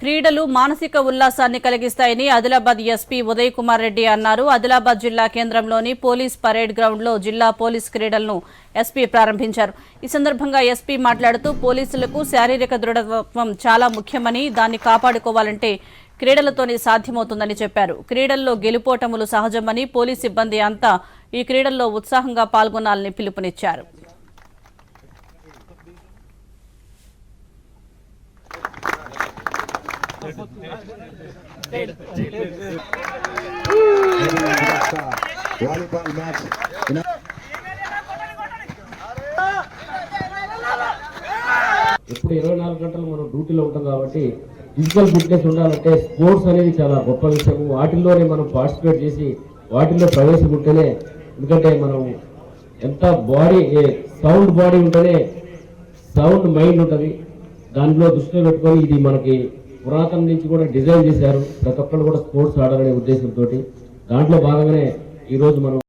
క్రీడలు మానసిక ఉల్లాసాన్ని కలిగిస్తాయని ఆదిలాబాద్ ఎస్పీ ఉదయ్ కుమార్ రెడ్డి అన్నారు. ఆదిలాబాద్ జిల్లా కేంద్రంలోని పోలీస్ పరేడ్ గ్రౌండ్లో జిల్లా పోలీస్ క్రీడలను ఎస్పీ ప్రారంభించారు. ఈ సందర్భంగా ఎస్పీ మాట్లాడుతూ పోలీసులకు శారీరక దృఢత్వం చాలా ముఖ్యమని దాన్ని కాపాడుకోవాలంటే క్రీడలతోనే సాధ్యమవుతుందని చెప్పారు. క్రీడల్లో గెలుపోటములు సహజమని పోలీస్ సిబ్బంది అంతా ఈ క్రీడల్లో ఉత్సాహంగా పాల్గొనాలని పిలుపునిచ్చారు. వాలీబాల్ మ్యాచ్ ఇప్పుడు ఇరవై నాలుగు గంటలు మనం డ్యూటీలో ఉంటాం కాబట్టి ఫిజికల్ ఫిట్నెస్ ఉండాలంటే స్పోర్ట్స్ అనేది చాలా గొప్ప విషయం వాటిల్లోనే మనం పార్టిసిపేట్ చేసి వాటిల్లో ప్రవేశపెట్టేనే ఎందుకంటే మనం ఎంత బాడీ సౌండ్ బాడీ ఉంటేనే సౌండ్ మైండ్ ఉంటుంది. దాంట్లో దృష్టిలో పెట్టుకొని ఇది మనకి పురాతన నుంచి కూడా డిజైన్ చేశారు. ప్రతి ఒక్కరు కూడా స్పోర్ట్స్ ఆడాలనే ఉద్దేశంతో దాంట్లో భాగంగానే ఈరోజు మనం